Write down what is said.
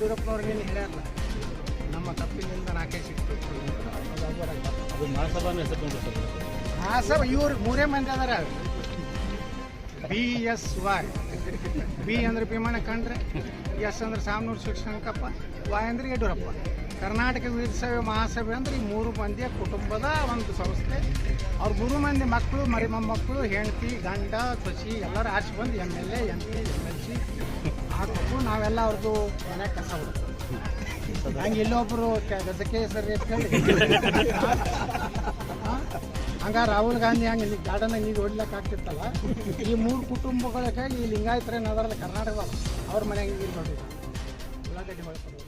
ಯಡಿಯೂರಪ್ಪನವ್ರು ನೀನು ಹೇಳ್ಯಾರಲ್ಲ ನಮ್ಮ ತಪ್ಪಿನಿಂದ ನಾಲ್ಕೇ ಸಿಕ್ತು ಅದು ಹಾಂ ಸರ್. ಇವ್ರು ಮೂರೇ ಮಂದಿ ಅದಾರ ಬಿ ಎಸ್ ವಾಯ್. ಬಿ ಅಂದ್ರೆ ಭೀಮಣ್ಣ ಕಂಡ್ರೆ ಎಸ್ ಅಂದ್ರೆ ಸಾಮನೂರು ಶಿಕ್ಷಣಕಪ್ಪ ವಾಯ್ ಅಂದ್ರೆ ಯಡಿಯೂರಪ್ಪ. ಕರ್ನಾಟಕ ವೀರಸಭೆ ಮಹಾಸಭೆ ಅಂದ್ರೆ ಈ ಮೂರು ಮಂದಿಯ ಕುಟುಂಬದ ಒಂದು ಸಂಸ್ಥೆ. ಅವ್ರ ಮೂರು ಮಂದಿ ಮಕ್ಕಳು ಮರಿ ಮೊಮ್ಮಕ್ಕಳು ಹೆಂಡತಿ ಗಂಡ ಸೊಸಿ ಎಲ್ಲರೂ ಆಶೆ ಬಂದು M L A M P M L ಹಾಕ್ಬೇಕು ನಾವೆಲ್ಲ ಅವ್ರದ್ದು ಮನೆ ಕಸ ಹಂಗೆ ಇಲ್ಲೊಬ್ರು ಗದಕ್ಕೆ ಸರಿ ಹೇಳಿ ಹಂಗ ರಾಹುಲ್ ಗಾಂಧಿ ಹಂಗೆ ಇಲ್ಲಿ ಗಾರ್ಡನ್ ನೀರು ಹೊಡ್ಲಿಕ್ಕೆ ಆಗ್ತಿತ್ತಲ್ಲ? ಈ ಮೂರು ಕುಟುಂಬಗಳಿಗೆ ಈ ಲಿಂಗಾಯತರೇನು ಅದರಲ್ಲ ಕರ್ನಾಟಕ ಅವ್ರ ಮನೆಗೆ ನೀರು ಕೊಟ್ಟಿದ್ರು ಉಳ್ಳಾಗಡ್ಡಿ ಹೊಳ್ಕೊಂಡು